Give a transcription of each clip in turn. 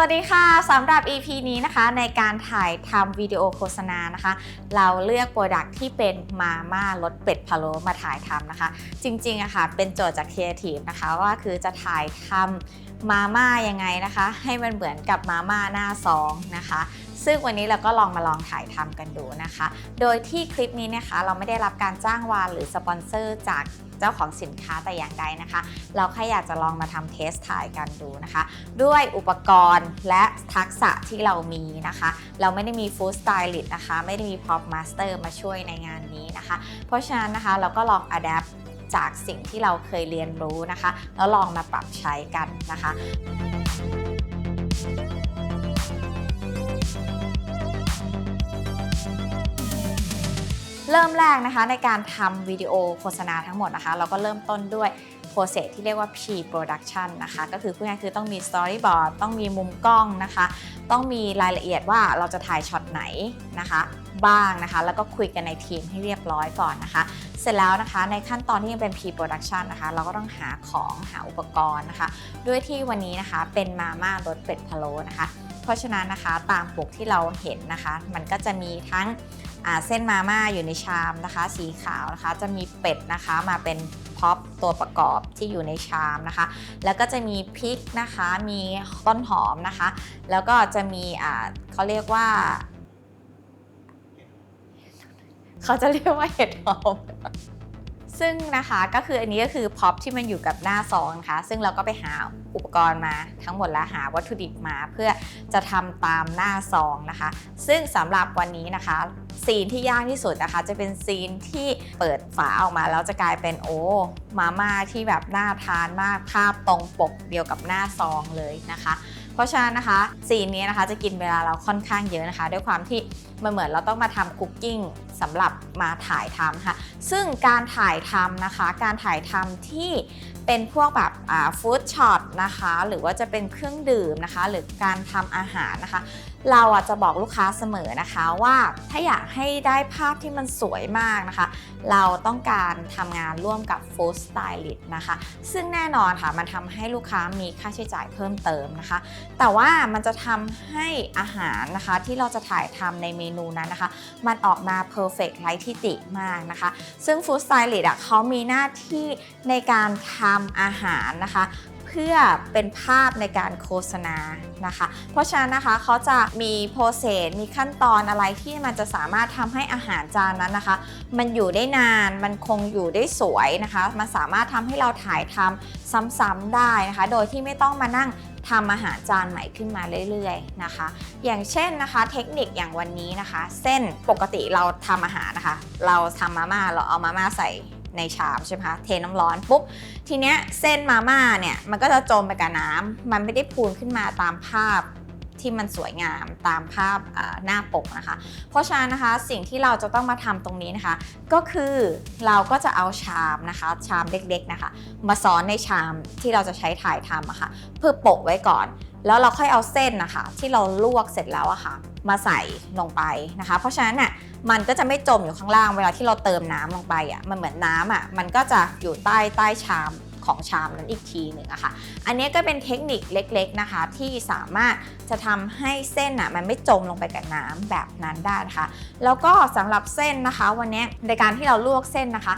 วัสดีค่ะสำหรับ EP นี้นะคะในการถ่ายทำวิดีโอโฆษณานะคะ เราเลือกโปรดักที่เป็นมาม่ารสเป็ดพะโล้มาถ่ายทำนะคะ จริงๆอะค่ะเป็นโจทย์จาก Creative นะคะว่าคือจะถ่ายทำมาม่ายังไงนะคะ ให้มันเหมือนกับมาม่าหน้าซองนะคะ ซึ่งวันนี้เราก็ลองมาลองถ่ายทำกันดูนะคะ โดยที่คลิปนี้นะคะเราไม่ได้รับการจ้างวานหรือสปอนเซอร์จากเจ้าของสินค้าแต่อย่างใดนะคะ เราแค่อยากจะลองมาทำเทสถ่ายกันดูนะคะ ด้วยอุปกรณ์และทักษะที่เรามีนะคะ เราไม่ได้มีฟู้ดสไตลิสต์นะคะ ไม่ได้มีพอปมาสเตอร์มาช่วยในงานนี้นะคะ เพราะฉะนั้นนะคะเราก็ลองอัดแอปจากสิ่งที่เราเคยเรียนรู้นะคะ แล้วลองมาปรับใช้กันนะคะ เริ่มแรกนะคะในการทำวิดีโอโฆษณาทั้งหมดนะคะ เราก็เริ่มต้นด้วยโปรเซสที่เรียกว่า pre-production นะคะ ก็คือพูดง่ายคือต้องมี storyboard ต้องมีมุมกล้องนะคะ ต้องมีรายละเอียดว่าเราจะถ่ายช็อตไหนนะคะบ้างนะคะ แล้วก็คุยกันในทีมให้เรียบร้อยก่อนนะคะ เสร็จแล้วนะคะ ในขั้นตอนที่ยังเป็น pre-production นะคะ เราก็ต้องหาของหาอุปกรณ์นะคะ ด้วยที่วันนี้นะคะเป็นมาม่ารสเป็ดพะโล้นะคะ เพราะฉะนั้นนะคะตามปกที่เราเห็นนะคะ มันก็จะมีทั้ง เส้นมาม่าอยู่ในชามนะคะ สีขาวนะคะ จะมีเป็ดนะคะมาเป็นพ็อปตัวประกอบที่อยู่ในชามนะคะ แล้วก็จะมีพริกนะคะ มีต้นหอมนะคะ แล้วก็จะมีอ่าเขาเรียกว่า เขาจะเรียกว่าเห็ดหอม ซึ่งนะคะก็คืออันนี้ก็คือพ็อปที่มันอยู่กับหน้าซองนะคะซึ่งเราก็ไปหาอุปกรณ์มาทั้งหมดแล้วหาวัตถุดิบมาเพื่อจะทำตามหน้าซองนะคะ ซึ่งสำหรับวันนี้นะคะ ซีนที่ยากที่สุดนะคะ จะเป็นซีนที่เปิดฝาออกมาแล้วจะกลายเป็นโอ้มาม่าที่แบบน่าทานมากภาพตรงปกเดียวกับหน้าซองเลยนะคะ เพราะฉะนั้นนะคะซีนนี้นะคะจะกินเวลาเราค่อนข้างเยอะนะคะ ด้วยความที่มันเหมือนเราต้องมาทำคุกกิ้งสำหรับมาถ่ายทำค่ะ ซึ่งการถ่ายทำนะคะ การถ่ายทำที่เป็นพวกแบบฟู้ดช็อตนะคะ หรือว่าจะเป็นเครื่องดื่มนะคะ หรือการทำอาหารนะคะ เราอะจะบอกลูกค้าเสมอนะคะว่าถ้าอยากให้ได้ภาพที่มันสวยมากนะคะ เราต้องการทำงานร่วมกับ Food Stylist นะคะ ซึ่งแน่นอนค่ะมันทำให้ลูกค้ามีค่าใช้จ่ายเพิ่มเติมนะคะ แต่ว่ามันจะทำให้อาหารนะคะที่เราจะถ่ายทำในเมนูนั้นนะคะ มันออกมา perfect ไร้ที่ติมากนะคะ ซึ่ง Food Stylist อะเขามีหน้าที่ในการทำอาหารนะคะเพื่อเป็นภาพในการโฆษณานะคะ เพราะฉะนั้นนะคะเขาจะมีโปรเซสมีขั้นตอนอะไรที่มันจะสามารถทำให้อาหารจานนั้นนะคะ มันอยู่ได้นานมันคงอยู่ได้สวยนะคะ มันสามารถทำให้เราถ่ายทำซ้ำๆได้นะคะ โดยที่ไม่ต้องมานั่ง ทำอาหารจานใหม่ขึ้นมาเรื่อยๆนะคะ อย่างเช่นนะคะ เทคนิคอย่างวันนี้นะคะ เส้นปกติเราทำอาหารนะคะ เราทำมาม่าเราเอามาม่าใส่ในชามใช่ไหมคะเทน้ำร้อนปุ๊บทีเนี้ยเส้นมาม่าเนี่ยมันก็จะจมไปกับน้ำมันไม่ได้พูนขึ้นมาตามภาพ ที่มันสวยงามตามภาพหน้าปกนะคะ เพราะฉะนั้นนะคะสิ่งที่เราจะต้องมาทำตรงนี้นะคะ ก็คือเราก็จะเอาชามนะคะชามเล็กๆนะคะ มาซ้อนในชามที่เราจะใช้ถ่ายทำอะค่ะเพื่อโปะไว้ก่อน แล้วเราค่อยเอาเส้นนะคะ ที่เราลวกเสร็จแล้วอะค่ะมาใส่ลงไปนะคะ เพราะฉะนั้นน่ะมันก็จะไม่จมอยู่ข้างล่างเวลาที่เราเติมน้ำลงไปอะมันเหมือนน้ำอะมันก็จะอยู่ใต้ใต้ชาม ของชามนั้นอีกทีหนึ่งอะค่ะ อันนี้ก็เป็นเทคนิคเล็กๆนะคะ ที่สามารถจะทำให้เส้นอะมันไม่จมลงไปกับน้ำแบบนั้นได้นะคะ แล้วก็สำหรับเส้นนะคะ วันนี้ในการที่เราลวกเส้นนะคะ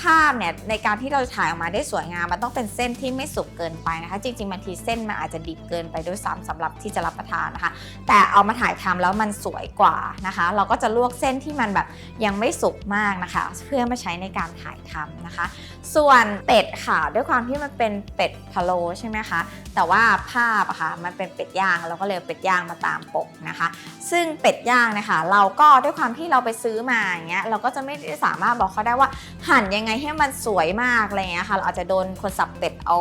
ภาพเนี่ยในการที่เราถ่ายออกมาได้สวยงามมันต้องเป็นเส้นที่ไม่สุกเกินไปนะคะ จริงๆบางทีเส้นมันอาจจะดิบเกินไปด้วยซ้ำสำหรับที่จะรับประทานนะคะ แต่เอามาถ่ายทำแล้วมันสวยกว่านะคะ เราก็จะลวกเส้นที่มันแบบยังไม่สุกมากนะคะ เพื่อมาใช้ในการถ่ายทำนะคะ ส่วนเป็ดค่ะด้วยความที่มันเป็นเป็ดพะโล้ใช่ไหมคะแต่ว่าภาพอะค่ะมันเป็นเป็ดย่างเราก็เลยเอาเป็ดย่างมาตามปกนะคะ ซึ่งเป็ดย่างนะคะ เราก็ด้วยความที่เราไปซื้อมาอย่างเงี้ยเราก็จะไม่ได้สามารถบอกเขาได้ว่าหั่นยังไงให้มันสวยมากอะไรเงี้ยค่ะเราอาจจะโดนคนสับเป็ดเอา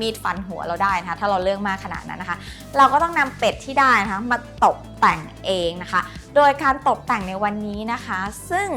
มีดฟันหัวเราได้นะคะถ้าเราเลือกมากขนาดนั้นนะคะ เราก็ต้องนำเป็ดที่ได้นะคะมาตกแต่งเองนะคะ โดยการตกแต่งในวันนี้นะคะ ซึ่ง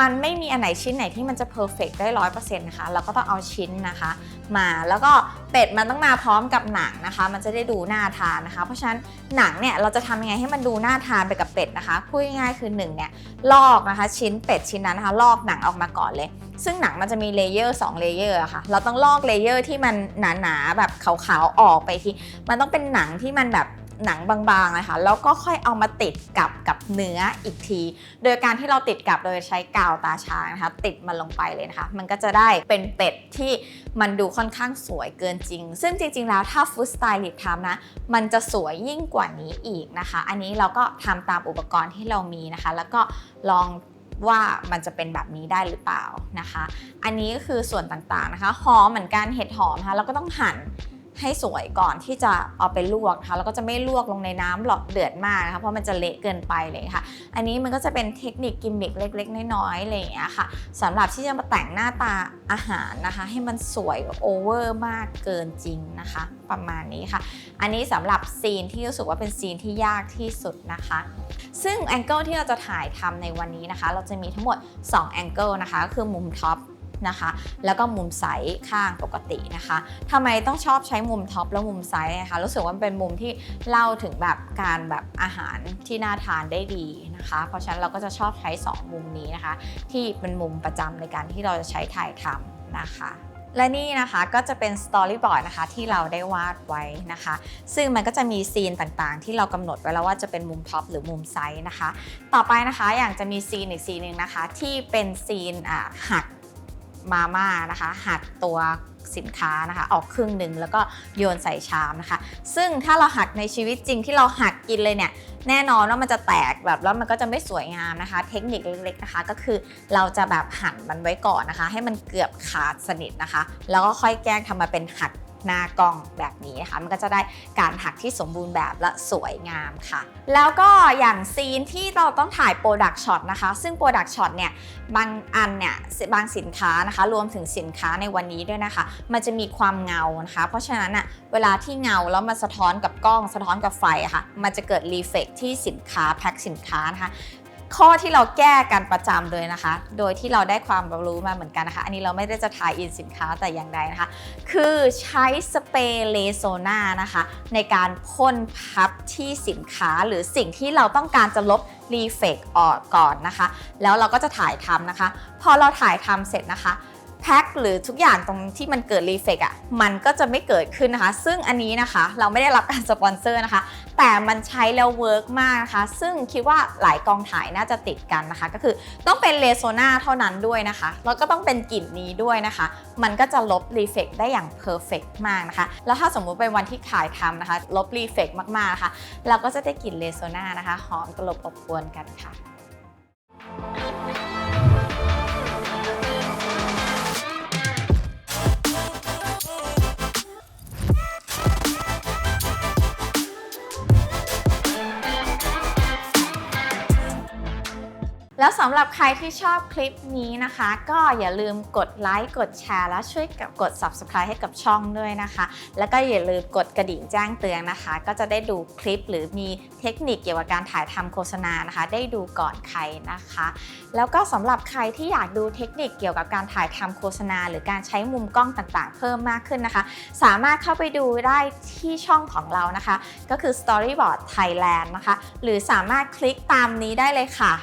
มันไม่มีอันไหนชิ้นไหนที่มันจะเพอร์เฟกได้ร้อยเปอร์เซ็นต์นะคะ เราก็ต้องเอาชิ้นนะคะ มาแล้วก็เป็ดมันต้องมาพร้อมกับหนังนะคะ มันจะได้ดูน่าทานนะคะ เพราะฉะนั้นหนังเนี่ยเราจะทำยังไงให้มันดูน่าทานไปกับเป็ดนะคะพูดง่ายๆคือหนึ่งเนี่ยลอกนะคะชิ้นเป็ดชิ้นนั้นนะคะ ลอกหนังออกมาก่อนเลย ซึ่งหนังมันจะมีเลเยอร์2เลเยอร์ค่ะ เราต้องลอกเลเยอร์ที่มันหนาๆแบบขาวๆออกไปทีมันต้องเป็นหนังที่มันแบบ หนังบางๆนะคะแล้วก็ค่อยเอามาติดกับกับเนื้ออีกที โดยการที่เราติดกับโดยใช้กาวตาช้างนะคะติดมันลงไปเลยนะคะ มันก็จะได้เป็นเป็ดที่มันดูค่อนข้างสวยเกินจริง ซึ่งจริง ๆ แล้วถ้าฟู้ดสไตลิสต์ทำนะมันจะสวยยิ่งกว่านี้อีกนะคะ อันนี้เราก็ทำตามอุปกรณ์ที่เรามีนะคะ แล้วก็ลองว่ามันจะเป็นแบบนี้ได้หรือเปล่านะคะ อันนี้ก็คือส่วนต่างๆนะคะ หอมเหมือนกันเห็ดหอมนะคะเราก็ต้องหั่น ให้สวยก่อนที่จะเอาไปลวกนะคะแล้วก็จะไม่ลวกลงในน้ำหลอดเดือดมากนะคะเพราะมันจะเละเกินไปเลยค่ะ อันนี้มันก็จะเป็นเทคนิคกิมมิคเล็ก ๆ น้อยๆอะไรอย่างเงี้ยค่ะสำหรับที่จะมาแต่งหน้าตาอาหารนะคะ ให้มันสวยโอเวอร์มากเกินจริงนะคะ ประมาณนี้ค่ะ อันนี้สำหรับซีนที่รู้สึกว่าเป็นซีนที่ยากที่สุดนะคะ ซึ่งแองเกิลที่เราจะถ่ายทำในวันนี้นะคะ เราจะมีทั้งหมด2แองเกิลนะคะก็คือมุมท็อป นะคะ แล้วก็มุมไซส์ข้างปกตินะคะทำไมต้องชอบใช้มุมท็อปแล้วมุมไซส์นะคะรู้สึกว่าเป็นมุมที่เล่าถึงแบบการแบบอาหารที่น่าทานได้ดีนะคะ เพราะฉะนั้นเราก็จะชอบใช้ 2 มุมนี้นะคะ ที่เป็นมุมประจำในการที่เราจะใช้ถ่ายทำนะคะและนี่นะคะก็จะเป็นสตอรี่บอร์ดนะคะที่เราได้วาดไว้นะคะ ซึ่งมันก็จะมีซีนต่างๆ ที่เรากำหนดไว้แล้วว่าจะเป็นมุมท็อปหรือมุมไซส์นะคะ ต่อไปนะคะอย่างจะมีซีนอีกซีนหนึ่งนะคะ ที่เป็นซีนหัก มาม่านะคะหักตัวสินค้านะคะ ออกครึ่งหนึ่งแล้วก็โยนใส่ชามนะคะ ซึ่งถ้าเราหักในชีวิตจริงที่เราหักกินเลยเนี่ยแน่นอนว่ามันจะแตกแบบแล้วมันก็จะไม่สวยงามนะคะ เทคนิคเล็กๆนะคะ ก็คือเราจะแบบหั่นมันไว้ก่อนนะคะ ให้มันเกือบขาดสนิทนะคะ แล้วก็ค่อยแกล้งทำมาเป็นหัก หน้ากล้องแบบนี้นะคะ มันก็จะได้การหักที่สมบูรณ์แบบและสวยงามค่ะ แล้วก็อย่างซีนที่เราต้องถ่ายโปรดักช็อตนะคะ ซึ่งโปรดักช็อตเนี่ยบางอันเนี่ยบางสินค้านะคะ รวมถึงสินค้าในวันนี้ด้วยนะคะ มันจะมีความเงานะคะ เพราะฉะนั้นอะเวลาที่เงาแล้วมันสะท้อนกับกล้องสะท้อนกับไฟอะค่ะมันจะเกิดรีเฟกที่สินค้าแพ็คสินค้านะคะ ข้อที่เราแก้กันประจำเลยนะคะ โดยที่เราได้ความรู้มาเหมือนกันนะคะ อันนี้เราไม่ได้จะทายอินสินค้าแต่อย่างใดนะคะ คือใช้สเปรย์เลโซนานะคะ ในการพ่นพับที่สินค้าหรือสิ่งที่เราต้องการจะลบรีเฟกออกก่อนนะคะ แล้วเราก็จะถ่ายทำนะคะ พอเราถ่ายทำเสร็จนะคะ แพ็คหรือทุกอย่างตรงที่มันเกิดรีเฟกอะมันก็จะไม่เกิดขึ้นนะคะ ซึ่งอันนี้นะคะเราไม่ได้รับการสปอนเซอร์นะคะ แต่มันใช้แล้วเวิร์กมากนะคะ ซึ่งคิดว่าหลายกองถ่ายน่าจะติดกันนะคะ ก็คือต้องเป็นเลโซนาเท่านั้นด้วยนะคะ แล้วก็ต้องเป็นกลิ่นนี้ด้วยนะคะ มันก็จะลบรีเฟกได้อย่างเพอร์เฟกมากนะคะ แล้วถ้าสมมุติเป็นวันที่ถ่ายทำนะคะ ลบรีเฟกมากๆนะคะเราก็จะได้กลิ่นเลโซนานะคะ หอมตลบอบอวนกันค่ะ แล้วสำหรับใครที่ชอบคลิปนี้นะคะ ก็อย่าลืมกดไลค์กดแชร์และช่วยกับกด subscribe ให้กับช่องด้วยนะคะ แล้วก็อย่าลืมกดกระดิ่งแจ้งเตือนนะคะ ก็จะได้ดูคลิปหรือมีเทคนิคเกี่ยวกับการถ่ายทำโฆษณานะคะ ได้ดูก่อนใครนะคะ แล้วก็สำหรับใครที่อยากดูเทคนิคเกี่ยวกับการถ่ายทำโฆษณา หรือการใช้มุมกล้องต่างๆ เพิ่มมากขึ้นนะคะ สามารถเข้าไปดูได้ที่ช่องของเรานะคะ ก็คือ Storyboard Thailand นะคะ หรือสามารถคลิกตามนี้ได้เลยค่ะ